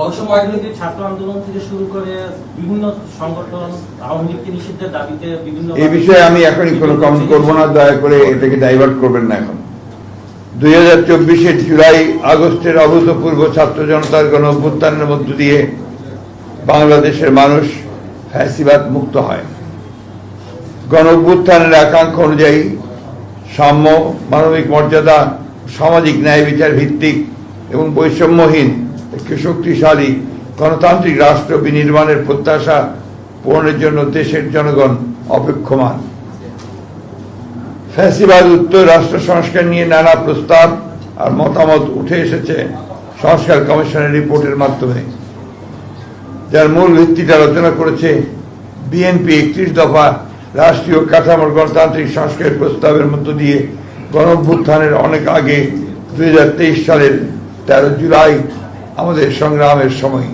অসম রাজনৈতিক ছাত্র আন্দোলন থেকে শুরু করে বিভিন্ন সংগঠন আওয়ামী লীগকে নিষিদ্ধের দাবিতে বিভিন্ন এই বিষয়ে আমি এখনই কোনো কমেন্ট করব না দয়া করে এটাকে ডাইভার্ট করবেন না এখন। দুই হাজার চব্বিশের জুলাই আগস্টের অভূতপূর্ব ছাত্র জনতার গণ অভ্যুত্থানের মধ্য দিয়ে বাংলাদেশের মানুষ ফ্যাসিবাদ মুক্ত হয়। গণ অভ্যুত্থানের একাঙ্ক্ষা অনুযায়ী সাম্য মানবিক মর্যাদা সামাজিক ন্যায় বিচার ভিত্তিক এবং বৈষম্যহীন শক্তিশালী গণতান্ত্রিক রাষ্ট্র বিনির্মাণের প্রত্যাশা পূরণের জন্য দেশের জনগণ অপেক্ষমান। ফ্যাসিবাদ, উত্তর রাষ্ট্র সংস্কার নিয়ে নানা প্রস্তাব আর মতামত উঠে এসেছে সংস্কার কমিশনের রিপোর্টের মাধ্যমে। যার মূল ভিত্তিটা আলোচনা করেছে বিএনপি একত্রিশ দফা রাষ্ট্রীয় কাঠামোর গণতান্ত্রিক সংস্কারের প্রস্তাবের মধ্য দিয়ে গণঅভ্যুত্থানের অনেক আগে দুই হাজার তেইশ সালের তেরো জুলাই আমাদের সংগ্রামের সময়।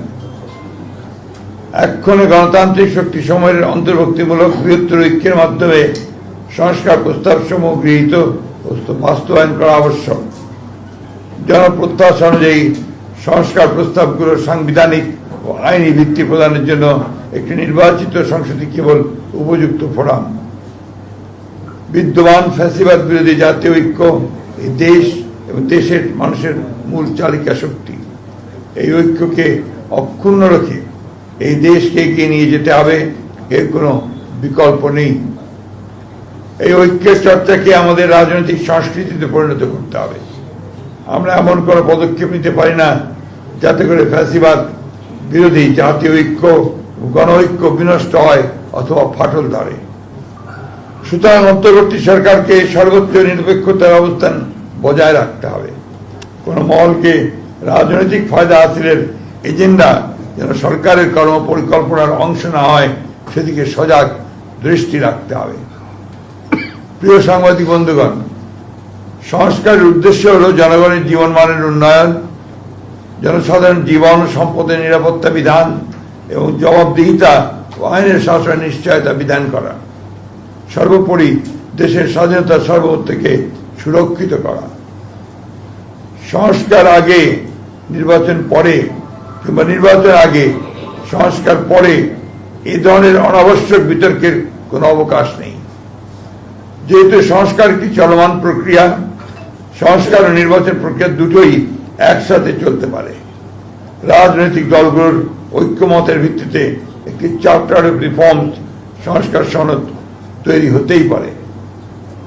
এক্ষণে গণতান্ত্রিক শক্তি সময়ের অন্তর্ভুক্তিমূলক বৃহত্তর ঐক্যের মাধ্যমে সংস্কার প্রস্তাব সমূহ গৃহীত বাস্তবায়ন করা আবশ্যক। জনপ্রত্যাশা অনুযায়ী সংস্কার প্রস্তাবগুলো সাংবিধানিক ও আইনি ভিত্তি প্রদানের জন্য একটি নির্বাচিত সংসদই কেবল উপযুক্ত ফোরাম। বিদ্যমান ফ্যাসিবাদ বিরোধী জাতীয় ঐক্য এই দেশ এবং দেশের মানুষের মূল চালিকা শক্তি। এই ঐক্যকে অক্ষুণ্ণ রেখে এই দেশকে এগিয়ে নিয়ে যেতে হবে, এর কোনো বিকল্প নেই। এই ঐক্যের চর্চাকে আমাদের রাজনৈতিক সংস্কৃতিতে পরিণত করতে হবে। আমরা এমন কোনো পদক্ষেপ নিতে পারি না, যাতে করে ফ্যাসিবাদ, বিরোধী জাতীয় ঐক্য গণ ঐক্য বিনষ্ট হয় অথবা ফাটল ধরে। সুতরাং অন্তর্বর্তী সরকারকে সর্বোচ্চ নিরপেক্ষতার অবস্থান বজায় রাখতে হবে। কোন মহলকে রাজনৈতিক ফায়দা হাসিলের এজেন্ডা যেন সরকারের কর্ম পরিকল্পনার অংশ না হয়, সেদিকে সজাগ দৃষ্টি রাখতে হবে। প্রিয় সাংবাদিক বন্ধুগণ, সংস্কারের উদ্দেশ্য হল জনগণের জীবনমানের উন্নয়ন, জনসাধারণ জীবন সম্পদের নিরাপত্তা বিধান এবং জবাবদিহিতা ও আইনের শাসনের নিশ্চয়তা বিধান করা। সর্বোপরি দেশের স্বাধীনতা সর্বোচ্চ থেকে সুরক্ষিত করা। সংস্কার আগে নির্বাচন পরে কিংবা নির্বাচন আগে, সংস্কার পরে, এই ধরনের অনাবশ্যক বিতর্কের কোনো অবকাশ নেই। যেহেতু সংস্কার একটি চলমান প্রক্রিয়া, সংস্কার ও নির্বাচন প্রক্রিয়া দুটোই একসাথে চলতে পারে। রাজনৈতিক দলগুলোর ঐক্যমতের ভিত্তিতে একটি চার্টার অফ রিফর্ম সংস্কার সনদ তৈরি হতেই পারে।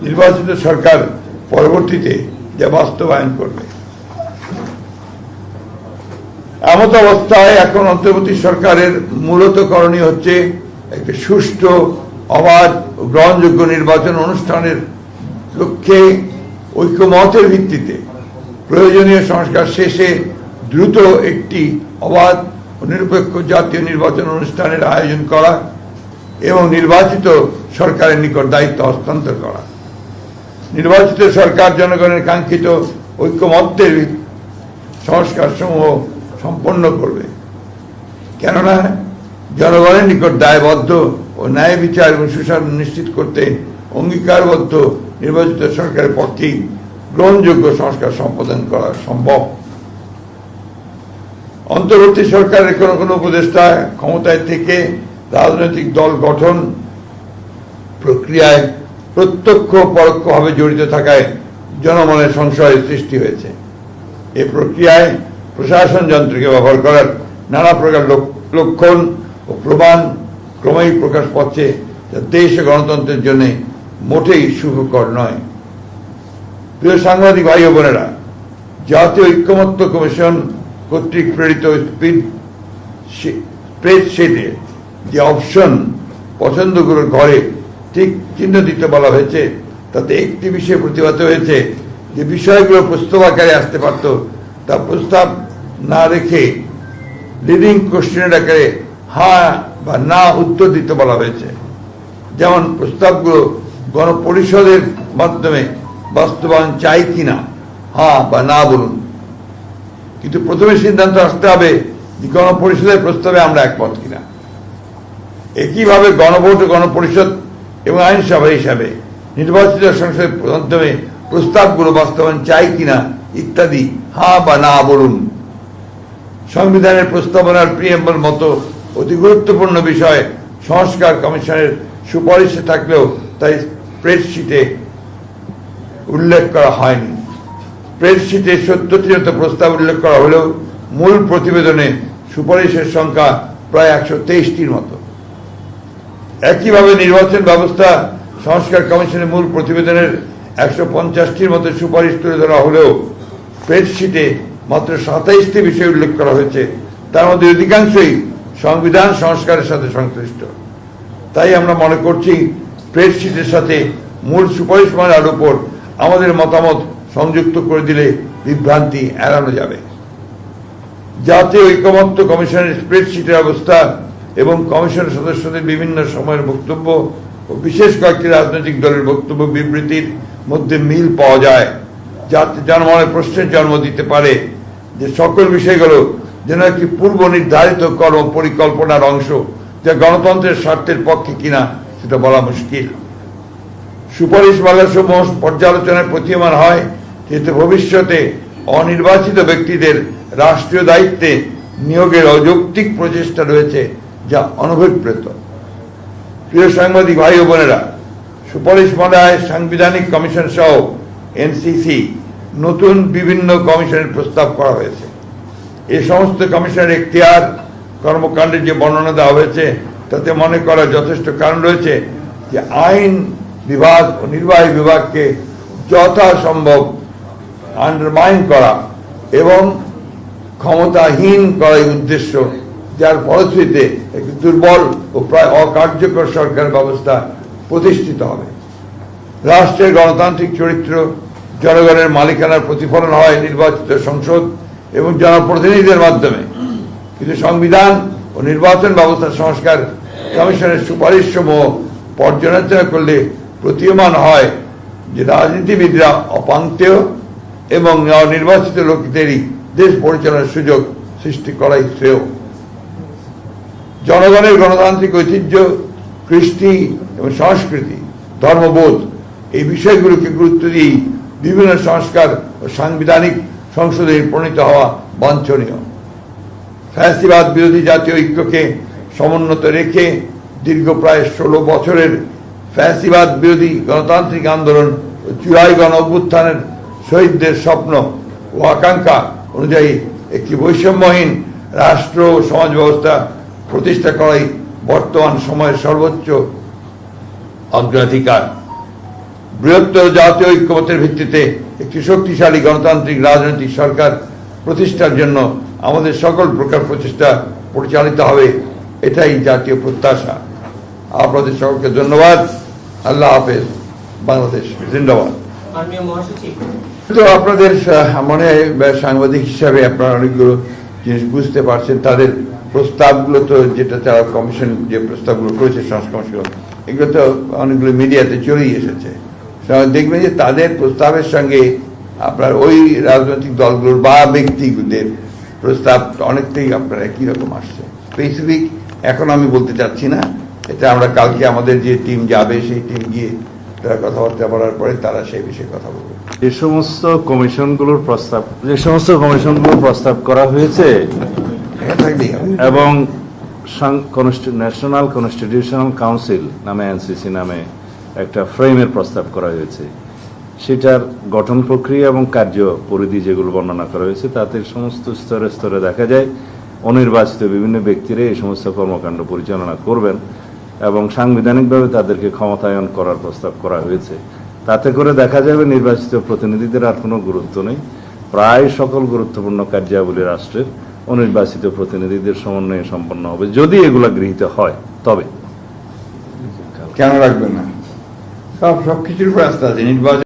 নির্বাচিত সরকার পরবর্তীতে যা বাস্তবায়ন করবে। এমত অবস্থায় এখন অন্তর্বর্তী সরকারের মূলত করণীয় হচ্ছে একটি সুষ্ঠু, অবাধ, গ্রহণযোগ্য নির্বাচন অনুষ্ঠানের লক্ষ্যে ঐক্যমতের ভিত্তিতে প্রয়োজনীয় সংস্কার শেষে দ্রুত একটি অবাধ নিরপেক্ষ জাতীয় নির্বাচন অনুষ্ঠানের আয়োজন করা এবং নির্বাচিত সরকারের নিকট দায়িত্ব হস্তান্তর করা। নির্বাচিত সরকার জনগণের কাঙ্ক্ষিত ঐক্যমত্যের সংস্কার সমূহ সম্পন্ন করবে। কেননা জনগণের নিকট দায়বদ্ধ ও ন্যায় বিচার এবং সুশাসন নিশ্চিত করতে অঙ্গীকারবদ্ধ নির্বাচিত সরকারের পক্ষেই গ্রহণযোগ্য সংস্কার সম্পাদন করা সম্ভব। অন্তর্বর্তী সরকারের কোনো কোনো উপদেষ্টা ক্ষমতায় থেকে রাজনৈতিক দল গঠন প্রক্রিয়ায় প্রত্যক্ষ পরোক্ষভাবে জড়িত থাকায় জনমনের সংশয়ের সৃষ্টি হয়েছে। এ প্রক্রিয়ায় প্রশাসন যন্ত্রকে ব্যবহার করার নানা প্রকার লক- লক্ষণ ও প্রমাণ ক্রমেই প্রকাশ পাচ্ছে যা দেশ গণতন্ত্রের জন্য মোটেই সুখকর নয়। প্রিয় সাংবাদিক ভাই বোনেরা, জাতীয় ঐক্যমত্য কমিশন কর্তৃক প্রেরিত স্পিড স্প্রেডশিটে যে অপশন পছন্দগুলোর ঘরে ঠিক চিহ্ন দিতে বলা হয়েছে, তাতে একটি বিষয়ে প্রতিবাদ হয়েছে যে বিষয়গুলো প্রস্তাব আকারে আসতে পারত, তা প্রস্তাব না রেখে লিডিং কোশ্চেনের আকারে হ্যাঁ বা না উত্তর দিতে বলা হয়েছে। যেমন প্রস্তাবগুলো গণপরিষদের মাধ্যমে বাস্তবায়ন চাই কিনা হ্যাঁ বা না বলুন। কিন্তু প্রথমে সিদ্ধান্ত আসতে হবে যে গণপরিষদের প্রস্তাবে আমরা একমত কিনা। একইভাবে গণভোট গণপরিষদ এবং আইনসভা হিসাবে নির্বাচিত সংসদের মাধ্যমে প্রস্তাবগুলো বাস্তবায়ন চাই কিনা ইত্যাদি হ্যাঁ বা না বলুন। সংবিধানের প্রস্তাবনার প্রিয়েম্বল মতো অতি গুরুত্বপূর্ণ বিষয় সংস্কার কমিশনের সুপারিশে থাকলেও তাই স্প্রেডশিটে উল্লেখ করা হয়নি। স্প্রেডশিটে সত্তরটি মতো প্রস্তাব উল্লেখ করা হলেও মূল প্রতিবেদনে সুপারিশের সংখ্যা প্রায় একশো তেইশটির মতো। একইভাবে নির্বাচন ব্যবস্থা সংস্কার কমিশনের মূল প্রতিবেদনের একশো পঞ্চাশটির মতো সুপারিশ তুলে ধরা হলেও স্প্রেডশিটে মাত্র সাতাইশটি বিষয় উল্লেখ করা হয়েছে। তার মধ্যে অধিকাংশই সংবিধান সংস্কারের সাথে সংশ্লিষ্ট। তাই আমরা মনে করছি স্প্রেডশিটের সাথে মূল সুপারিশ সুপারিশমালার উপর আমাদের মতামত সংযুক্ত করে দিলে বিভ্রান্তি এড়ানো যাবে। জাতীয় ঐকমত্য কমিশনের স্প্রেডশিটের অবস্থা এবং কমিশনের সদস্যদের বিভিন্ন সময়ের বক্তব্য ও বিশেষ কয়েকটি রাজনৈতিক দলের বক্তব্য বিবৃতির মধ্যে মিল পাওয়া যায়। যাতে জনমনে প্রশ্নের জন্ম দিতে পারে যে সকল বিষয়গুলো যেন একটি পূর্ব নির্ধারিত কর্ম পরিকল্পনার অংশ, যা গণতন্ত্রের স্বার্থের পক্ষে কিনা সেটা বলা মুশকিল। সুপারিশ মালাসমূহ পর্যালোচনায় প্রতীয়মান হয়, যেহেতু ভবিষ্যতে অনির্বাচিত ব্যক্তিদের রাষ্ট্রীয় দায়িত্বে নিয়োগের অযৌক্তিক প্রচেষ্টা রয়েছে, যা অনভিপ্রেত প্রিয় সাংবাদিক ভাই ও বোনেরা, সুপারিশ মালায় সাংবিধানিক কমিশন সহ এনসিসি নতুন বিভিন্ন কমিশনের প্রস্তাব করা হয়েছে। এই সমস্ত কমিশনের এখতিয়ার কর্মকাণ্ডের যে বর্ণনা দেওয়া হয়েছে, তাতে মনে করা যথেষ্ট কারণ রয়েছে যে আইন বিভাগ ও নির্বাহী বিভাগকে যথাসম্ভব আন্ডারমাইন করা এবং ক্ষমতাহীন করাই উদ্দেশ্য, যার ফলশ্রুতিতে একটি দুর্বল ও প্রায় অকার্যকর সরকার ব্যবস্থা প্রতিষ্ঠিত হবে। রাষ্ট্রের গণতান্ত্রিক চরিত্র জনগণের মালিকানার প্রতিফলন হয় নির্বাচিত সংসদ এবং জনপ্রতিনিধিদের মাধ্যমে। কিন্তু সংবিধান ও নির্বাচন ব্যবস্থা সংস্কার কমিশনের সুপারিশ সমূহ পর্যালোচনা করলে প্রতীয়মান হয় যে রাজনীতিবিদরা অপান্তেয় এবং নির্বাচিত লোকদেরই দেশ পরিচালনার সুযোগ সৃষ্টি করাই শ্রেয়। জনগণের গণতান্ত্রিক ঐতিহ্য, কৃষ্টি এবং সংস্কৃতি, ধর্মবোধ এই বিষয়গুলোকে গুরুত্ব দিয়েই বিভিন্ন সংস্কার ও সাংবিধানিক সংসদে প্রণীত হওয়া বাঞ্ছনীয়। ফ্যাসিবাদ বিরোধী জাতীয় ঐক্যকে সমুন্নত রেখে দীর্ঘ প্রায় ষোলো বছরের ফ্যাসিবাদ বিরোধী গণতান্ত্রিক আন্দোলন ও চুয়াই গণ অভ্যুত্থানের শহীদদের স্বপ্ন ও আকাঙ্ক্ষা অনুযায়ী একটি বৈষম্যহীন রাষ্ট্র ও সমাজ ব্যবস্থা প্রতিষ্ঠা করাই বর্তমান সময়ের সর্বোচ্চ অগ্রাধিকার। বৃহত্তর জাতীয় ঐক্যমতের ভিত্তিতে একটি শক্তিশালী গণতান্ত্রিক রাজনৈতিক সরকার প্রতিষ্ঠার জন্য আমাদের সকল প্রকার প্রচেষ্টা পরিচালিত হবে এটাই জাতীয় প্রত্যাশা। আপনাদের সকলকে ধন্যবাদ। আল্লাহ হাফেজ। বাংলাদেশ জিন্দাবাদ। তো আপনাদের মনে হয় সাংবাদিক হিসাবে আপনারা অনেকগুলো জিনিস বুঝতে পারছেন। তাদের প্রস্তাবগুলো তো যেটা তারা কমিশন যে প্রস্তাবগুলো করেছে সংস্কার এগুলো তো অনেকগুলো মিডিয়াতে চলেই এসেছে। দেখবেন যে তাদের প্রস্তাবের সঙ্গে আপনার ওই রাজনৈতিক দলগুলোর বা ব্যক্তিদের প্রস্তাব অনেকটাই আপনার একই রকম আসছে। স্পেসিফিক এখন আমি বলতে চাচ্ছি না। এটা আমরা কালকে আমাদের যে টিম যাবে সেই টিম গিয়ে তারা কথাবার্তা বলার পরে তারা সেই বিষয়ে কথা বলবে। যে সমস্ত কমিশনগুলোর প্রস্তাব যে সমস্ত কমিশনগুলোর প্রস্তাব করা হয়েছে হবে এবং ন্যাশনাল কনস্টিটিউশনাল কাউন্সিল নামে এনসিসি নামে একটা ফ্রেমের প্রস্তাব করা হয়েছে। সেটার গঠন প্রক্রিয়া এবং কার্য পরিধি যেগুলো বর্ণনা করা হয়েছে, তাতে সমস্ত স্তরে স্তরে দেখা যায়, অনির্বাচিত বিভিন্ন ব্যক্তিরা এই সমস্ত কর্মকাণ্ড পরিচালনা করবেন এবং সাংবিধানিকভাবে তাদেরকে ক্ষমতায়ন করার প্রস্তাব করা হয়েছে। তাতে করে দেখা যাবে নির্বাচিত প্রতিনিধিদের আর কোনো গুরুত্ব নেই। প্রায় সকল গুরুত্বপূর্ণ কার্যাবলী রাষ্ট্রের অনির্বাচিত প্রতিনিধিদের সমন্বয়ে সম্পন্ন হবে। যদি এগুলা গৃহীত হয়, তবে। কেন রাখবে না? Tamam çok küçük burası da değil. Bazen